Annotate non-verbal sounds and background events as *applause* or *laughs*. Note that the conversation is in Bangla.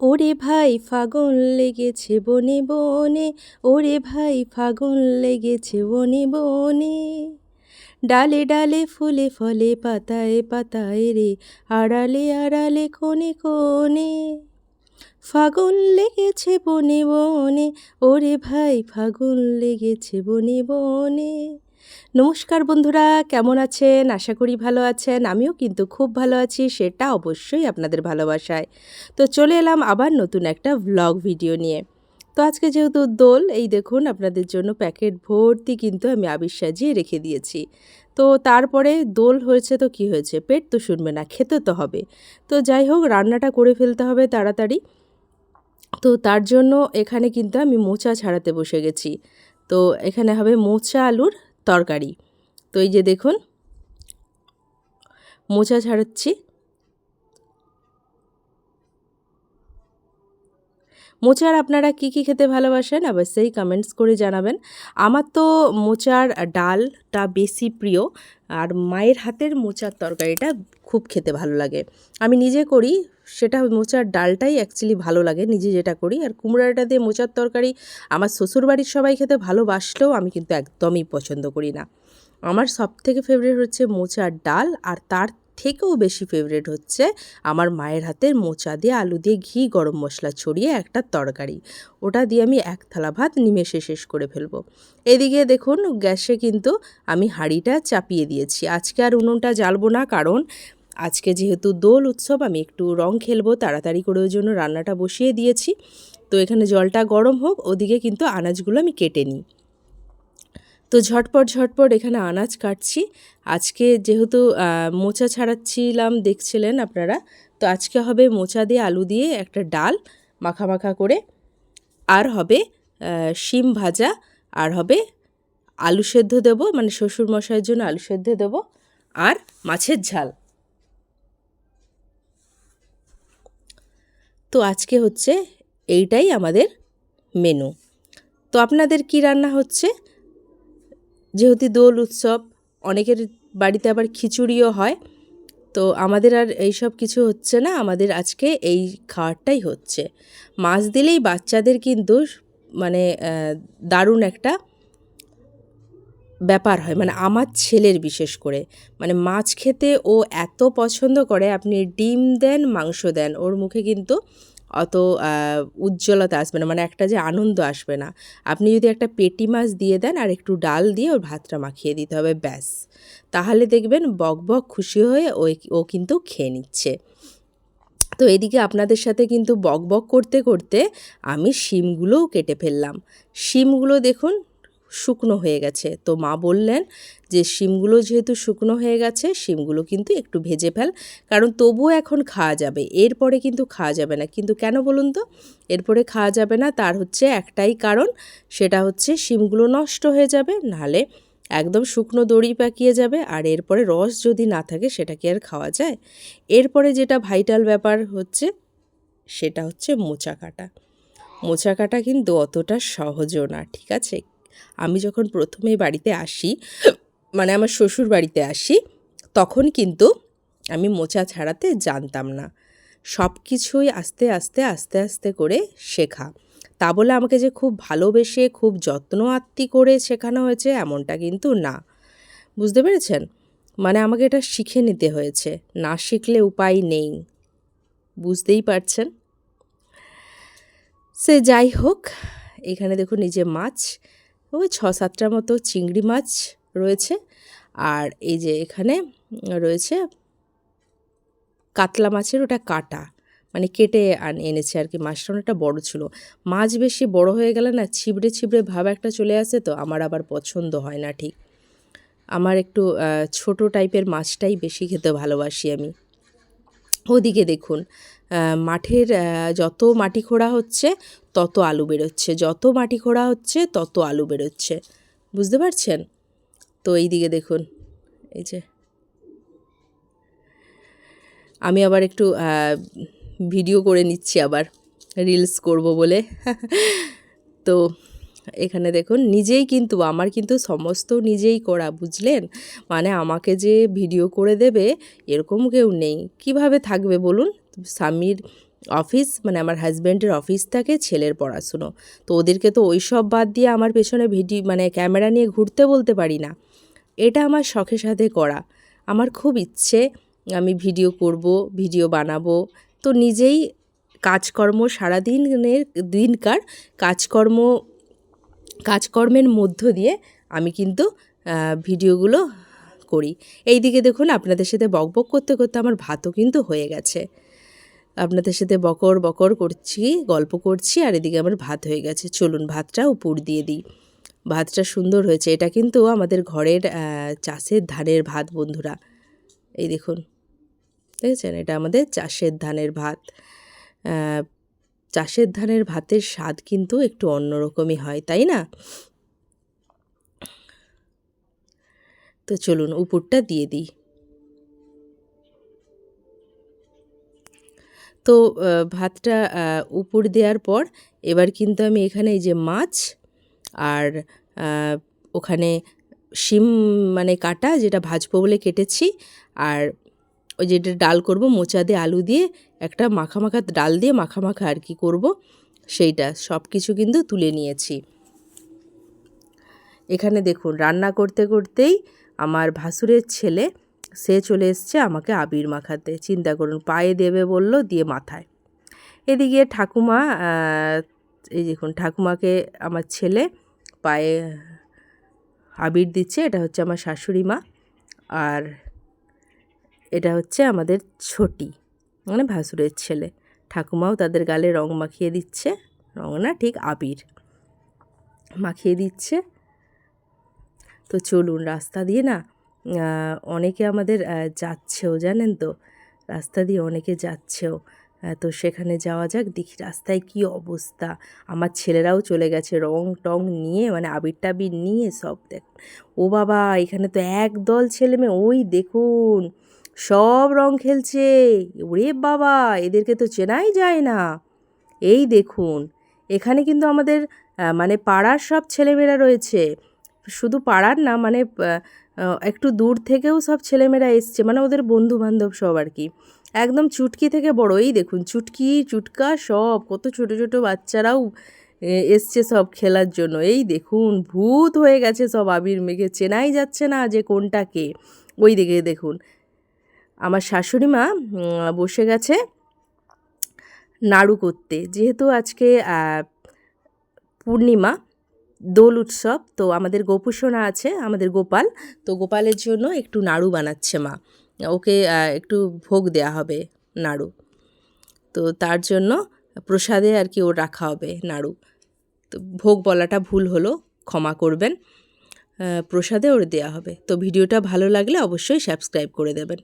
ওরে ভাই, ফাগুন লেগেছে বনে বনে, ওরে ভাই, ফাগুন লেগেছে বনে বনে। ডালে ডালে ফুলে ফলে, পাতায় পাতায় রে, আড়ালে আড়ালে কোণে কোণে। ফাগুন লেগেছে বনে বনে, ওরে ভাই, ফাগুন লেগেছে বনে বনে। নমস্কার বন্ধুরা, কেমন আছেন? আশা করি ভালো আছেন। আমিও কিন্তু খুব ভালো আছি, সেটা অবশ্যই আপনাদের ভালোবাসায়। তো চলে এলাম আবার নতুন একটা ভ্লগ ভিডিও নিয়ে। তো আজকে যেহেতু দোল, এই দেখুন আপনাদের জন্য প্যাকেট ভর্তি কিন্তু আমি আবির সাজিয়ে রেখে দিয়েছি। তো তারপরে দোল হয়েছে তো কি হয়েছে? পেট তো শুনবে না, খেতে তো হবে। তো যাই হোক, রান্নাটা করে ফেলতে হবে তাড়াতাড়ি। তো তার জন্য এখানে কিন্তু আমি মোচা ছাড়াতে বসে গেছি। তো এখানে হবে মোচা, আলুর তরকারি। তো এই যে দেখুন, মোচা ছাড়াচ্ছি। মোচার আপনারা কি কি খেতে ভালোবাসেন? অবশ্যই কমেন্টস করে জানাবেন। আমার তো মোচার ডালটা বেশি প্রিয়, আর মায়ের হাতের মোচার তরকারিটা খুব খেতে ভালো লাগে। আমি নিজে করি সেটা মোচার ডালটাই অ্যাকচুয়ালি ভালো লাগে, নিজে যেটা করি। আর কুমড়াটা দিয়ে মোচার তরকারি আমার শ্বশুরবাড়ির সবাই খেতে ভালোবাসলেও আমি কিন্তু একদমই পছন্দ করি না। আমার সব থেকে ফেভারিট হচ্ছে মোচার ডাল, আর তার থেকেও বেশি ফেভারিট হচ্ছে আমার মায়ের হাতের মোচা দিয়ে আলু দিয়ে ঘি, গরম মশলা ছড়িয়ে একটা তরকারি। ওটা দিয়ে আমি এক থালা ভাত নিমেষে শেষ করে ফেলব। এদিকে দেখুন, গ্যাসে কিন্তু আমি হাঁড়িটা চাপিয়ে দিয়েছি। আজকে আর উনুনটা জ্বালবো না, কারণ আজকে যেহেতু দোল উৎসব, আমি একটু রং খেলব, তাড়াতাড়ি করে ওই জন্য রান্নাটা বসিয়ে দিয়েছি। তো এখানে জলটা গরম হোক, ওদিকে কিন্তু আনাজগুলো আমি কেটে নিই। তো ঝটপট ঝটপট এখানে আনাজ কাটছি। আজকে যেহেতু মোচা ছাড়াচ্ছিলাম, দেখছিলেন আপনারা? তো আজকে হবে মোচা দিয়ে আলু দিয়ে একটা ডাল মাখা মাখা করে। আর হবে শিম ভাজা, আর হবে আলু সেদ্ধ দেবো মানে শ্বশুর মশাইয়ের জন্য আলু সেদ্ধ দেবো, আর মাছের ঝাল। তো আজকে হচ্ছে এইটাই আমাদের মেনু তো আপনাদের কি রান্না হচ্ছে? যেহেতু দোল উৎসব, অনেকের বাড়িতে আবার খিচুড়িও হয়, তো আমাদের আর এইসব কিছু হচ্ছে না, আমাদের আজকে এই খাওয়ারটাই হচ্ছে। মাছ দিলেই বাচ্চাদের কিন্তু মানে দারুণ একটা ব্যাপার হয়। মানে আমার ছেলের বিশেষ করে। মানে মাছ খেতে ও এত পছন্দ করে, আপনি ডিম দেন, মাংস দেন, ওর মুখে কিন্তু অত উজ্জ্বলতা আসবে না। মানে একটা যে আনন্দ আসবে না। আপনি যদি একটা পেটি মাছ দিয়ে দেন আর একটু ডাল দিয়ে ওর ভাতটা মাখিয়ে দিতে হবে, ব্যাস। তাহলে দেখবেন বক বক খুশি হয়ে ওই ও কিন্তু খেয়ে নিচ্ছে। তো এদিকে আপনাদের সাথে কিন্তু বক বক করতে করতে আমি শিমগুলোও কেটে ফেললাম। শিমগুলো দেখুন শুকনো হয়ে গেছে। তো মা বললেন যে, শিমগুলো যেহেতু শুকনো হয়ে গেছে, শিমগুলো কিন্তু একটু ভেজে ফেল। কারণ তবুও এখন খাওয়া যাবে। এরপরে কিন্তু খাওয়া যাবে না। কিন্তু কেন বলুন তো? এরপরে খাওয়া যাবে না, তার হচ্ছে একটাই কারণ, সেটা হচ্ছে শিমগুলো নষ্ট হয়ে যাবে, নাহলে একদম শুকনো দড়ি পাকিয়ে যাবে। আর এরপরে রস যদি না থাকে, সেটা কি আর খাওয়া যায়? এরপরে যেটা ভাইটাল ব্যাপার হচ্ছে, সেটা হচ্ছে মোচা কাটা। মোচা কাটা কিন্তু অতটা সহজও না, ঠিক আছে? আমি যখন প্রথমে বাড়িতে আসি মানে আমার শ্বশুর বাড়িতে আসি, তখন কিন্তু আমি মোচা ছাড়াতে জানতাম না। সব কিছুই আস্তে আস্তে আস্তে আস্তে করে শেখা। তা বলে আমাকে যে খুব ভালোবেসে, খুব যত্ন আত্মি করে শেখানো হয়েছে এমনটা কিন্তু না। বুঝতে পেরেছেন? মানে আমাকে এটা শিখে নিতে হয়েছে। না শিখলে উপায় নেই। বুঝতেই পারছেন? সে যাই হোক, এখানে দেখুন নিজে মাছ। ওই ছ সাতটার মতো চিংড়ি মাছ রয়েছে। আর এই যে এখানে রয়েছে কাতলা মাছের ওটা কাটা মানে কেটে আন, এনেছে আর কি। মাছটা অনেকটা বড় ছিল। মাছ বেশি বড় হয়ে গেলে না ছিবড়ে ছিবড়ে ভাব একটা চলে আসে তো, আমার আবার পছন্দ হয় না ঠিক। আমার একটু ছোট টাইপের মাছটাই বেশি খেতে ভালোবাসি আমি। ওদিকে দেখুন মাঠের যত মাটি খোঁড়া হচ্ছে, তত আলু বেরোচ্ছে। যত মাটি খোঁড়া হচ্ছে, তত আলু বেরোচ্ছে। বুঝতে পারছেন? তো এই দিকে দেখুন, এই যে। আমি আবার একটু ভিডিও করে নিচ্ছি আবার, রিলস করব বলে। *laughs* তো এখানে দেখুন, নিজেই কিন্তু, আমার কিন্তু সমস্ত নিজেই করা, বুঝলেন? মানে আমাকে যে ভিডিও করে দেবে, এরকম কেউ নেই। কীভাবে থাকবে বলুন? স্বামীর অফিস মানে আমার হাজব্যান্ডের অফিস থাকে, ছেলের পড়াশুনো। তো ওদেরকে তো ওই সব বাদ দিয়ে আমার পেছনে ভিডিও মানে ক্যামেরা নিয়ে ঘুরতে বলতে পারি না। এটা আমার শখে সাথে করা। আমার খুব ইচ্ছে, আমি ভিডিও করব, ভিডিও বানাবো। তো নিজেই কাজকর্ম, সারাদিনের দিনকার কাজকর্ম কাজকর্মের মধ্য দিয়ে আমি কিন্তু ভিডিওগুলো করি। এই দিকে দেখুন, আপনাদের সাথে বকবক করতে করতে আমার ভাতও কিন্তু হয়ে গেছে। আপনাদের সাথে বকর বকর করছি, গল্প করছি, আর এদিকে আমার ভাত হয়ে গেছে। চলুন, ভাতটা উপর দিয়ে দিই। ভাতটা সুন্দর হয়েছে। এটা কিন্তু আমাদের ঘরের চাষের ধানের ভাত, বন্ধুরা। এই দেখুন, দেখেছেন? এটা আমাদের চাষের ধানের ভাত। চাষের ধানের ভাতের স্বাদ কিন্তু একটু অন্যরকমই হয়, তাই না? তো চলুন উপরটা দিয়ে দিই। তো ভাতটা উপর দেওয়ার পর এবার কিন্তু আমি এখানে এই যে মাছ আর ওখানে শিম মানে কাটা যেটা ভাজবো বলে কেটেছি আর ওই যেটা ডাল করব, মোচা দিয়ে আলু দিয়ে একটা মাখা মাখা ডাল দিয়ে মাখা মাখা আর কি করব, সেইটা সব কিছু কিন্তু তুলে নিয়েছি। এখানে দেখুন, রান্না করতে করতেই আমার ভাসুরের ছেলে, সে চলে এসছে আমাকে আবির মাখাতে। চিন্তা করুন, পায়ে দেবে বলল, দিয়ে মাথায়। এদিকে ঠাকুমা এই দেখুন, ঠাকুমাকে আমার ছেলে পায়ে আবির দিচ্ছে, এটা হচ্ছে আমার শাশুড়ি মা। আর এটা হচ্ছে আমাদের ছোটি মানে ভাসুরের ছেলে। ঠাকুমাও তাদের গালে রং মাখিয়ে দিচ্ছে, রং না ঠিক আবির। মাখিয়ে দিচ্ছে। তো চলুন, রাস্তা দিয়ে না অনেকে আমাদের যাচ্ছেও, জানেন তো? রাস্তা দিয়ে অনেকে যাচ্ছেও। তো সেখানে যাওয়া যাক, দেখি রাস্তায় কি অবস্থা। আমার ছেলেরাও চলে গেছে, রং টং নিয়ে মানে আবির টাবির নিয়ে সব দেখ। ও বাবা, এখানে তো একদল ছেলে মেয়ে ওই দেখুন। সব রং খেলছে। ওরে বাবা, এদেরকে তো চেনাই যায় না। এই দেখুন, এখানে কিন্তু আমাদের মানে পাড়ার সব ছেলেমেয়েরা রয়েছে। শুধু পাড়ার না মানে একটু দূর থেকেও সব ছেলেমেয়েরা এসছে মানে ওদের বন্ধু বান্ধব সব আর কি। একদম চুটকি থেকে বড়, এই দেখুন, চুটকি, চুটকা, সব, কত ছোট ছোট বাচ্চারাও এসছে সব খেলার জন্য। এই দেখুন, ভূত হয়ে গেছে সব আবির মেঘে, চেনাই যাচ্ছে না যে কোনটা কে ওই দিকে দেখুন আমার শাশুড়ি মা বসে গেছে নাড়ু করতে। যেহেতু আজকে পূর্ণিমা, দোল উৎসব, তো আমাদের গোপুসোনা আছে, আমাদের গোপাল। তো গোপালের জন্য একটু নাড়ু বানাচ্ছে মা। ওকে একটু ভোগ দেয়া হবে নাড়ু। তো তার জন্য প্রসাদে আর কি ওর রাখা হবে নাড়ু। তো ভোগ বলাটা ভুল হলো, ক্ষমা করবেন। প্রসাদে ওর দেয়া হবে। তো ভিডিওটা ভালো লাগলে অবশ্যই সাবস্ক্রাইব করে দেবেন।